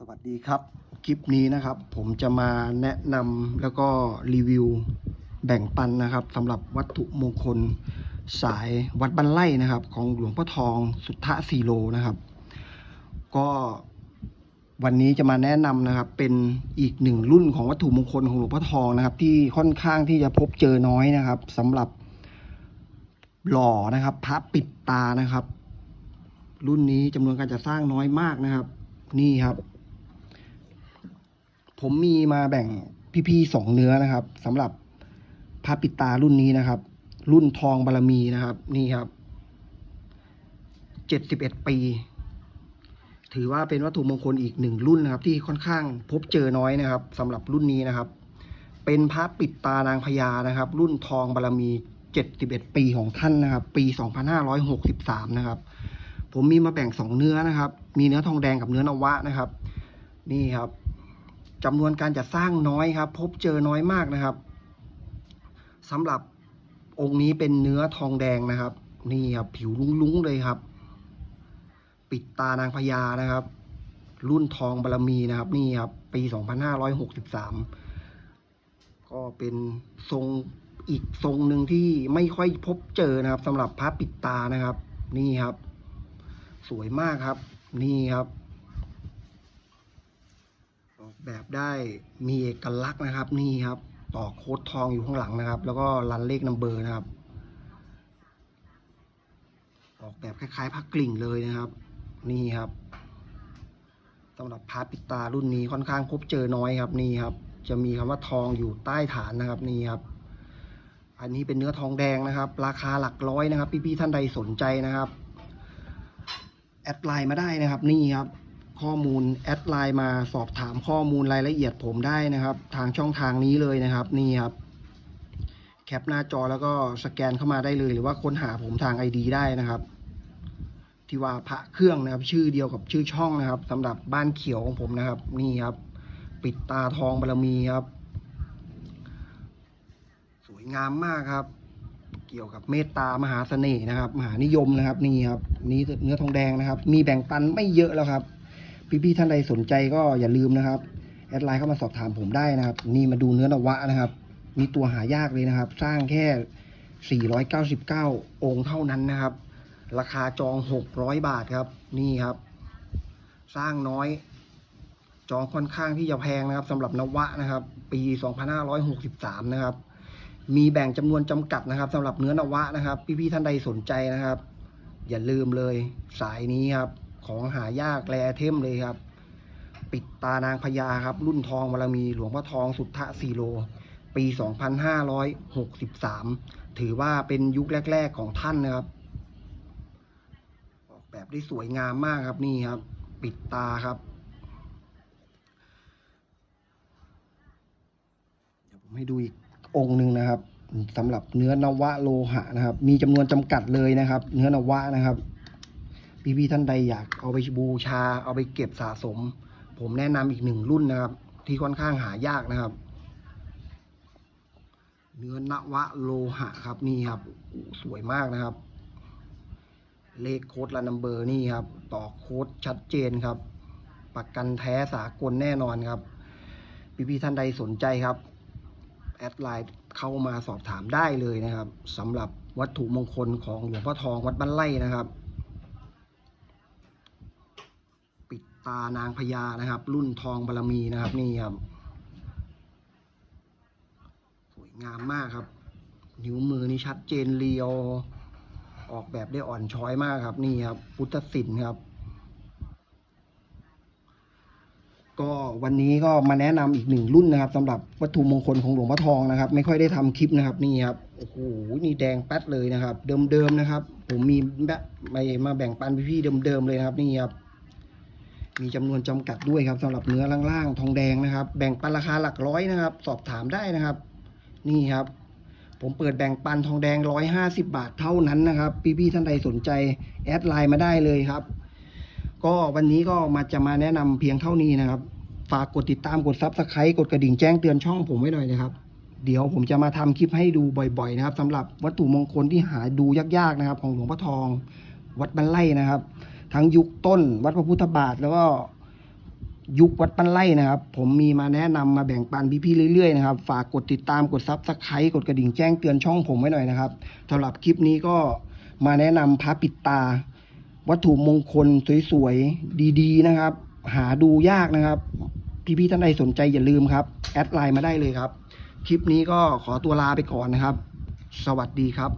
สวัสดีครับ คลิปนี้นะครับ ผมจะมาแนะนำแล้วก็รีวิวแบ่งปันนะครับสำหรับวัตถุมงคลสายวัดบ้านไร่นะครับ ของหลวงพ่อทองสุทธะสีโลนะครับ ก็วันนี้จะมาแนะนำนะครับ เป็นอีกหนึ่งรุ่นของวัตถุมงคลของหลวงพ่อทองนะครับ ที่ค่อนข้างที่จะพบเจอน้อยนะครับสำหรับหล่อนะครับ พระปิดตานะครับ รุ่นนี้จำนวนการจัดสร้างน้อยมากนะครับ นี่ครับ ผมมีมาแบ่งพี่ๆสองเนื้อนะครับสำหรับพระปิดตารุ่นนี้นะครับ รุ่นทองบารมีนะครับ นี่ครับเจ็ดสิบเอ็ดปี ถือว่าเป็นวัตถุมงคลอีกหนึ่งรุ่นนะครับ ที่ค่อนข้างพบเจอน้อยนะครับสำหรับรุ่นนี้นะครับ เป็นพระปิดตานางพญานะครับ รุ่นทองบารมีเจ็ดสิบเอ็ดปีของท่านนะครับ ปีสองพันห้าร้อยหกสิบสามนะครับ ผมมีมาแบ่งสองเนื้อนะครับ มีเนื้อทองแดงกับเนื้อนวะนะครับ นี่ครับ จำนวนการจัดสร้างน้อยครับ พบเจอน้อยมากนะครับสำหรับองค์นี้เป็นเนื้อทองแดงนะครับ นี่ครับผิวลุ้งๆเลยครับ ปิดตานางพญานะครับ รุ่นทองบารมีนะครับ นี่ครับ ปี 2563 ก็เป็นทรงอีกทรงหนึ่งที่ไม่ค่อยพบเจอนะครับสำหรับพระปิดตานะครับ นี่ครับ สวยมากครับ นี่ครับ แบบได้มีเอกลักษณ์นะครับนี่ครับ ต่อโค้ดทองอยู่ข้างหลังนะครับ แล้วก็รันเลขนัมเบอร์นะครับ ออกแบบคล้ายๆผ้ากลิ่งเลยนะครับ นี่ครับสำหรับพาปิตารุ่นนี้ค่อนข้างพบเจอน้อยครับนี่ครับ จะมีคำว่าทองอยู่ใต้ฐานนะครับนี่ครับ อันนี้เป็นเนื้อทองแดงนะครับ ราคาหลักร้อยนะครับ พี่ๆท่านใดสนใจนะครับ แอดไลน์มาได้นะครับ นี่ครับ ข้อมูลแอดไลน์มาสอบถามข้อมูลรายละเอียดผมได้นะครับ ทางช่องทางนี้เลยนะครับนี่ครับ แคปหน้าจอแล้วก็สแกนเข้ามาได้เลย หรือว่าค้นหาผมทาง ID ได้นะครับ ที่ว่าพระเครื่องนะครับ ชื่อเดียวกับชื่อช่องนะครับสำหรับบ้านเขียวของผมนะครับ นี่ครับ ปิดตาทองบารมีครับ สวยงามมากครับ เกี่ยวกับเมตตามหาเสน่ห์นะครับ มหานิยมนะครับ นี่ครับ นี่เนื้อทองแดงนะครับ มีแบ่งปันไม่เยอะแล้วครับ พี่ๆท่านใดสนใจก็อย่าลืมนะครับแอดไลน์เข้ามาสอบถามผมได้นะครับ นี่มาดูเนื้อนวะนะครับ มีตัวหายากเลยนะครับ สร้างแค่ 499 องค์เท่านั้นนะครับ ราคาจอง 600 บาทครับ นี่ครับ สร้างน้อย จองค่อนข้างที่จะแพงนะครับสำหรับนวะนะครับ ปี 2563 นะครับ มีแบ่งจำนวนจำกัดนะครับสำหรับเนื้อนวะนะครับ พี่ๆท่านใดสนใจนะครับ อย่าลืมเลยสายนี้ครับ ของหายากแรเทมเลยครับ ปิดตานางพญาครับ รุ่นทองบารมีหลวงพ่อทองสุทธะสีโล ปี 2563 ถือว่าเป็นยุคแรก ๆของท่านนะครับออกแบบได้สวยงามมากครับนี่ครับ ปิดตาครับเดี๋ยวผมให้ดูอีกองค์หนึ่งนะครับสำหรับเนื้อนวะโลหะนะครับ มีจำนวนจำกัดเลยนะครับ เนื้อนวะนะครับ พี่ๆท่านใดอยากเอาไปบูชา เอาไปเก็บสะสม ผมแนะนำอีกหนึ่งรุ่นนะครับ ที่ค่อนข้างหายากนะครับ เนื้อนวะโลหะครับนี่ครับ สวยมากนะครับ เลขโค้ดและนัมเบอร์นี่ครับ ต่อโค้ดชัดเจนครับ ประกันแท้สากลแน่นอนครับ พี่ๆท่านใดสนใจครับแอดไลน์เข้ามาสอบถามได้เลยนะครับสำหรับวัตถุมงคลของหลวงพ่อทองวัดบ้านไร่นะครับ ปิด ตานางพญานะครับ รุ่นทองบารมีนะครับนี่ครับสวยงามมากครับ นิ้วมือนี่ชัดเจนเรียว ออกแบบได้อ่อนช้อยมากครับนี่ครับ พุทธศิลป์ครับ ก็วันนี้ก็มาแนะนำอีกหนึ่งรุ่นนะครับสำหรับวัตถุมงคลของหลวงพ่อทองนะครับ ไม่ค่อยได้ทำคลิปนะครับนี่ครับโอ้โหนี่แดงแป๊ดเลยนะครับ เดิมๆนะครับ ผมมีแบบมามาแบ่งปันพี่ๆเดิมๆเลยนะครับนี่ครับ มีจำนวนจำกัดด้วยครับสำหรับเนื้อล่างๆทองแดงนะครับ แบ่งปันราคาหลักร้อยนะครับ สอบถามได้นะครับ นี่ครับ ผมเปิดแบ่งปันทองแดงร้อยห้าสิบาทเท่านั้นนะครับ พี่ๆท่านใดสนใจแอดไลน์มาได้เลยครับ ก็วันนี้ก็มาจะมาแนะนำเพียงเท่านี้นะครับ ฝากกดติดตามกดซับสไครต์กดกระดิ่งแจ้งเตือนช่องผมไว้หน่อยนะครับเดี๋ยวผมจะมาทำคลิปให้ดูบ่อยๆนะครับสำหรับวัตถุมงคลที่หาดูยากๆนะครับ ของหลวงพ่อทอง วัดบ้านไร่นะครับ ทั้งยุคต้นวัดพระพุทธบาทแล้วก็ยุควัดปันไร่นะครับ ผมมีมาแนะนำมาแบ่งปันพี่ๆเรื่อยๆนะครับฝากกดติดตามกดซับสไครต์กดกระดิ่งแจ้งเตือนช่องผมไว้หน่อยนะครับสำหรับคลิปนี้ก็มาแนะนำพระปิดตา วัตถุมงคลสวยๆดีๆนะครับ หาดูยากนะครับ พี่ๆท่านใดสนใจอย่าลืมครับแอดไลน์มาได้เลยครับ คลิปนี้ก็ขอตัวลาไปก่อนนะครับ สวัสดีครับ